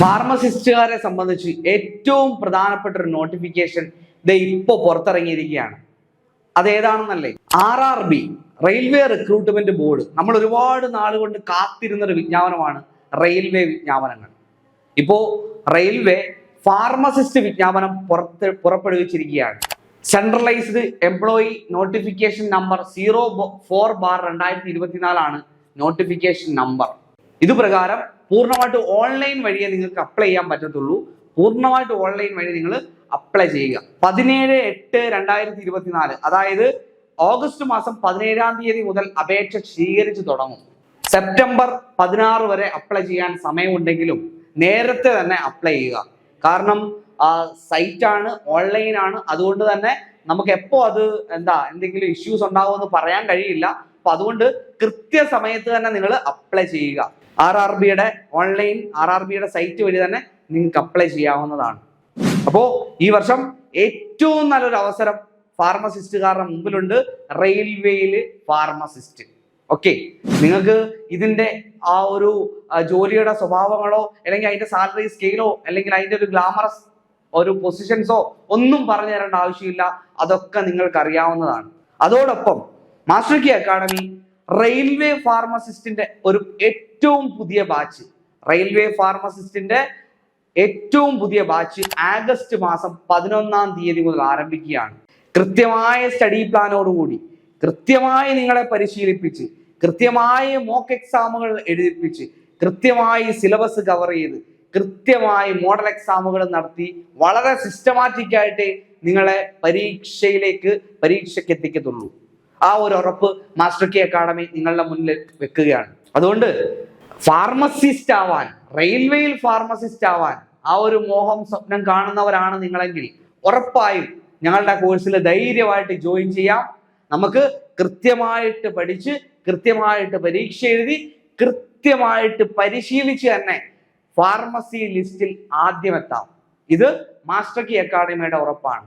ഫാർമസിസ്റ്റുകാരെ സംബന്ധിച്ച് ഏറ്റവും പ്രധാനപ്പെട്ട ഒരു നോട്ടിഫിക്കേഷൻ ഇത് ഇപ്പോൾ പുറത്തിറങ്ങിയിരിക്കുകയാണ്. അതേതാണെന്നല്ലേ? R R B railway recruitment board നമ്മൾ ഒരുപാട് നാളുകൊണ്ട് കാത്തിരുന്ന ഒരു വിജ്ഞാപനമാണ് റെയിൽവേ വിജ്ഞാപനങ്ങൾ. ഇപ്പോ റെയിൽവേ ഫാർമസിസ്റ്റ് വിജ്ഞാപനം പുറത്ത് പുറപ്പെടുവിച്ചിരിക്കുകയാണ്. Centralised employee notification number zero four bar രണ്ടായിരത്തി ഇരുപത്തിനാലാണ് നോട്ടിഫിക്കേഷൻ നമ്പർ ഇത് പ്രകാരം പൂർണമായിട്ട് ഓൺലൈൻ വഴിയേ നിങ്ങൾക്ക് അപ്ലൈ ചെയ്യാൻ പറ്റത്തുള്ളൂ. പൂർണമായിട്ട് ഓൺലൈൻ വഴി നിങ്ങൾ അപ്ലൈ ചെയ്യുക. പതിനേഴ് എട്ട് രണ്ടായിരത്തി ഇരുപത്തിനാല് അതായത് ഓഗസ്റ്റ് മാസം പതിനേഴാം തീയതി മുതൽ അപേക്ഷ സ്വീകരിച്ചു തുടങ്ങും. സെപ്റ്റംബർ പതിനാറ് വരെ അപ്ലൈ ചെയ്യാൻ സമയമുണ്ടെങ്കിലും നേരത്തെ തന്നെ അപ്ലൈ ചെയ്യുക. കാരണം സൈറ്റാണ് ഓൺലൈനാണ് അതുകൊണ്ട് തന്നെ നമുക്ക് എപ്പോ അത് എന്താ എന്തെങ്കിലും ഇഷ്യൂസ് ഉണ്ടാകുമെന്ന് പറയാൻ കഴിയില്ല. അപ്പൊ അതുകൊണ്ട് കൃത്യസമയത്ത് തന്നെ നിങ്ങൾ അപ്ലൈ ചെയ്യുക. ആർ ആർ ബിയുടെ ഓൺലൈൻ ആർ ആർ ബിയുടെ സൈറ്റ് വഴി തന്നെ നിങ്ങൾക്ക് അപ്ലൈ ചെയ്യാവുന്നതാണ്. അപ്പോ ഈ വർഷം ഏറ്റവും നല്ലൊരു അവസരം ഫാർമസിസ്റ്റുകാരുടെ മുമ്പിലുണ്ട്. റെയിൽവേയിൽ ഫാർമസിസ്റ്റ് ഓക്കെ നിങ്ങൾക്ക് ഇതിന്റെ ആ ഒരു ജോലിയുടെ സ്വഭാവങ്ങളോ അല്ലെങ്കിൽ അതിന്റെ സാലറി സ്കെയിലോ അല്ലെങ്കിൽ അതിന്റെ ഒരു ഗ്ലാമറസ് ഒരു പൊസിഷൻസോ ഒന്നും പറഞ്ഞു തരേണ്ട ആവശ്യമില്ല. അതൊക്കെ നിങ്ങൾക്ക് അറിയാവുന്നതാണ് അതോടൊപ്പം മാസ്റ്റർ കി അക്കാഡമി റെയിൽവേ ഫാർമസിസ്റ്റിന്റെ ഒരു ഏറ്റവും പുതിയ ബാച്ച്. റെയിൽവേ ഫാർമസിസ്റ്റിന്റെ ഏറ്റവും പുതിയ ബാച്ച് ആഗസ്റ്റ് മാസം പതിനൊന്നാം തീയതി മുതൽ ആരംഭിക്കുകയാണ്. കൃത്യമായ സ്റ്റഡി പ്ലാനോടുകൂടി കൃത്യമായി നിങ്ങളെ പരിശീലിപ്പിച്ച് കൃത്യമായ മോക്ക് എക്സാമുകൾ എഴുതിപ്പിച്ച് കൃത്യമായി സിലബസ് കവർ ചെയ്ത് കൃത്യമായി മോഡൽ എക്സാമുകൾ നടത്തി വളരെ സിസ്റ്റമാറ്റിക് ആയിട്ട് നിങ്ങളെ പരീക്ഷയിലേക്ക് പരീക്ഷയ്ക്ക് എത്തിക്കത്തുള്ളൂ ആ ഒരു ഉറപ്പ് മാസ്റ്റർ കെ അക്കാഡമി നിങ്ങളുടെ മുന്നിൽ വെക്കുകയാണ്. അതുകൊണ്ട് ഫാർമസിസ്റ്റ് ആവാൻ റെയിൽവേയിൽ ഫാർമസിസ്റ്റ് ആവാൻ ആ ഒരു മോഹം സ്വപ്നം കാണുന്നവരാണ് നിങ്ങളെങ്കിൽ ഉറപ്പായും ഞങ്ങളുടെ കോഴ്സിൽ ധൈര്യമായിട്ട് ജോയിൻ ചെയ്യാം. നമുക്ക് കൃത്യമായിട്ട് പഠിച്ച് കൃത്യമായിട്ട് പരീക്ഷ എഴുതി കൃത്യമായിട്ട് പരിശീലിച്ച് തന്നെ ഫാർമസി ലിസ്റ്റിൽ ആദ്യം എത്താം. ഇത് മാസ്റ്റർ കി അക്കാഡമിയുടെ ഉറപ്പാണ്.